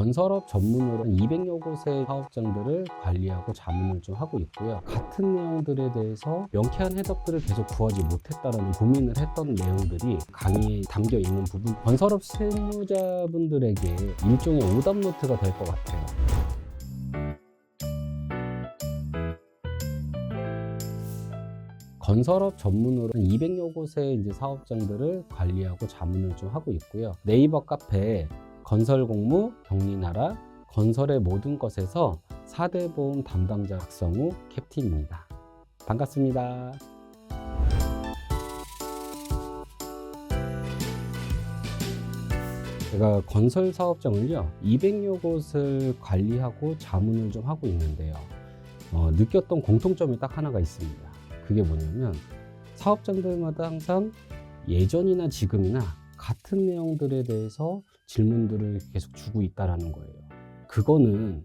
건설업 전문으로 200여 곳의 사업장들을 관리하고 자문을 좀 하고 있고요. 같은 내용들에 대해서 명쾌한 해답들을 계속 구하지 못했다라는 고민을 했던 내용들이 강의에 담겨 있는 부분. 건설업 실무자분들에게 일종의 오답 노트가 될 것 같아요. 건설업 전문으로 200여 곳의 이제 사업장들을 관리하고 자문을 좀 하고 있고요. 네이버 카페 건설 공무 경리나라 건설의 모든 것에서 4대 보험 담당자 박성우 캡틴입니다. 반갑습니다. 제가 건설 사업장을요 200여 곳을 관리하고 자문을 좀 하고 있는데요. 어, 느꼈던 공통점이 딱 하나가 있습니다. 그게 뭐냐면 사업장들마다 항상 예전이나 지금이나 같은 내용들에 대해서 질문들을 계속 주고 있다라는 거예요. 그거는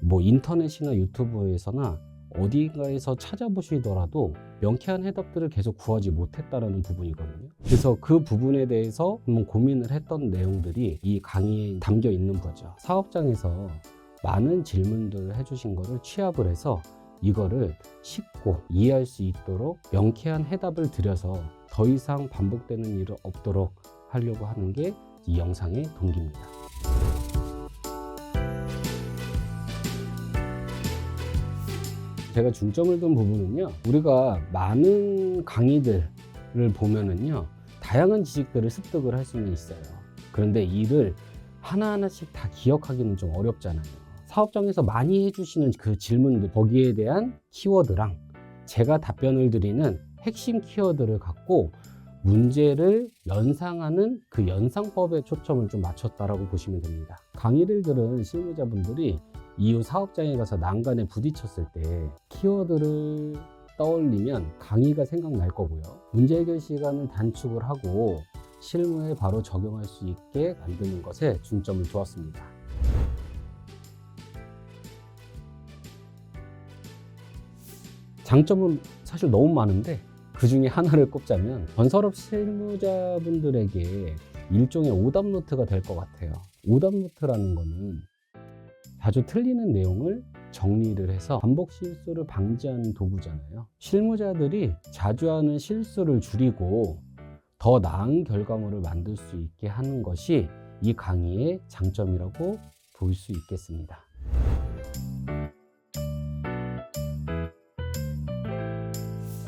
뭐 인터넷이나 유튜브에서나 어디가에서 찾아보시더라도 명쾌한 해답들을 계속 구하지 못했다라는 부분이거든요. 그래서 그 부분에 대해서 한번 고민을 했던 내용들이 이 강의에 담겨 있는 거죠. 사업장에서 많은 질문들을 해주신 거를 취합을 해서 이거를 쉽고 이해할 수 있도록 명쾌한 해답을 드려서 더 이상 반복되는 일은 없도록 하려고 하는 게 이 영상의 동기입니다. 제가 중점을 둔 부분은요, 우리가 많은 강의들을 보면은요, 다양한 지식들을 습득을 할 수는 있어요. 그런데 이를 하나하나씩 다 기억하기는 좀 어렵잖아요. 사업장에서 많이 해주시는 그 질문들, 거기에 대한 키워드랑 제가 답변을 드리는 핵심 키워드를 갖고 문제를 연상하는 그 연상법에 초점을 좀 맞췄다라고 보시면 됩니다. 강의를 들은 실무자분들이 이후 사업장에 가서 난간에 부딪혔을 때 키워드를 떠올리면 강의가 생각날 거고요. 문제 해결 시간을 단축을 하고 실무에 바로 적용할 수 있게 만드는 것에 중점을 두었습니다. 장점은 사실 너무 많은데 그 중에 하나를 꼽자면 건설업 실무자분들에게 일종의 오답 노트가 될 것 같아요. 오답 노트라는 거는 자주 틀리는 내용을 정리를 해서 반복 실수를 방지하는 도구잖아요. 실무자들이 자주 하는 실수를 줄이고 더 나은 결과물을 만들 수 있게 하는 것이 이 강의의 장점이라고 볼 수 있겠습니다.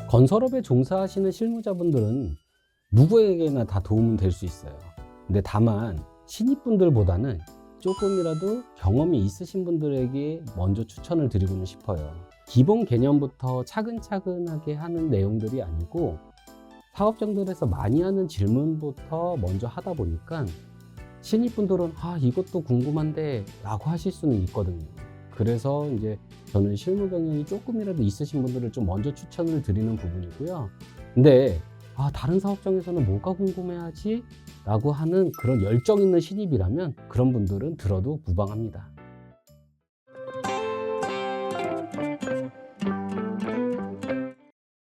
건설업에 종사하시는 실무자분들은 누구에게나 다 도움은 될 수 있어요. 근데 다만 신입분들보다는 조금이라도 경험이 있으신 분들에게 먼저 추천을 드리고는 싶어요. 기본 개념부터 차근차근하게 하는 내용들이 아니고 사업장들에서 많이 하는 질문부터 먼저 하다 보니까 신입분들은 아 이것도 궁금한데 라고 하실 수는 있거든요. 그래서 이제 저는 실무 경력이 조금이라도 있으신 분들을 좀 먼저 추천을 드리는 부분이고요. 근데 아 다른 사업장에서는 뭐가 궁금해하지? 라고 하는 그런 열정 있는 신입이라면 그런 분들은 들어도 무방합니다.